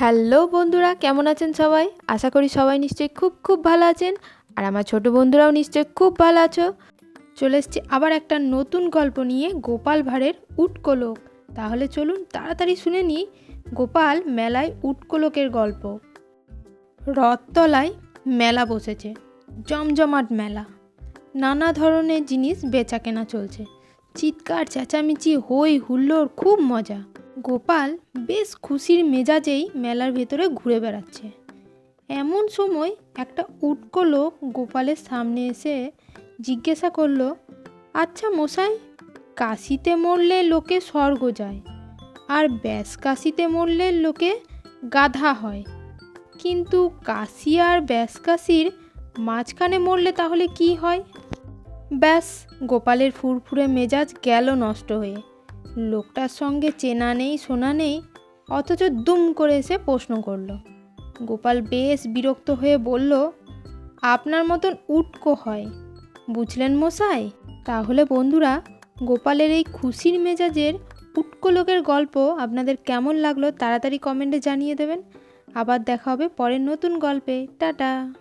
Hello বন্ধুরা, কেমন আছেন সবাই? আশা করি সবাই নিশ্চয়ই খুব খুব ভালো আছেন, আর আমার ছোট বন্ধুরাও নিশ্চয়ই খুব ভালো আছো। চলে এসছি আবার একটা নতুন গল্প নিয়ে গোপাল ভাঁড়ের উটকোলক তাহলে চলুন তাড়াতাড়ি শুনে নিই গোপাল মেলায় উটকোলকের গল্প। রথতলায় মেলা বসেছে, জমজমাট মেলা। নানা ধরনের জিনিস বেচা কেনা চলছে। চিৎকার, চেঁচামেচি হই হুল্লোড়, খুব মজা। গোপাল বেশ খুশির মেজাজেই মেলার ভেতরে ঘুরে বেড়াচ্ছে। এমন সময় একটা উটকো লোক গোপালের সামনে এসে জিজ্ঞাসা করল আচ্ছা মশাই, কাশিতে মরলে লোকে স্বর্গ যায়, আর ব্যাস কাশিতে মরলে লোকে গাধা হয়। কিন্তু কাশি আর ব্যাস কাশির মাঝখানে মরলে তাহলে কি হয়? ব্যাস গোপালের ফুরফুরে মেজাজ গেল নষ্ট হয়ে। লোকটার সঙ্গে চেনা নেই, শোনা নেই, অথচ দুম করে এসে প্রশ্ন করল। গোপাল বেশ বিরক্ত হয়ে বলল, আপনার মতন উটকো হয়। বুঝলেন মশাই? তাহলে বন্ধুরা, গোপালের এই খুশির মেজাজের উটকো লোকের গল্প আপনাদের কেমন লাগল তাড়াতাড়ি কমেন্টে জানিয়ে দেবেন। আবার দেখা হবে পরের নতুন গল্পে। টাটা।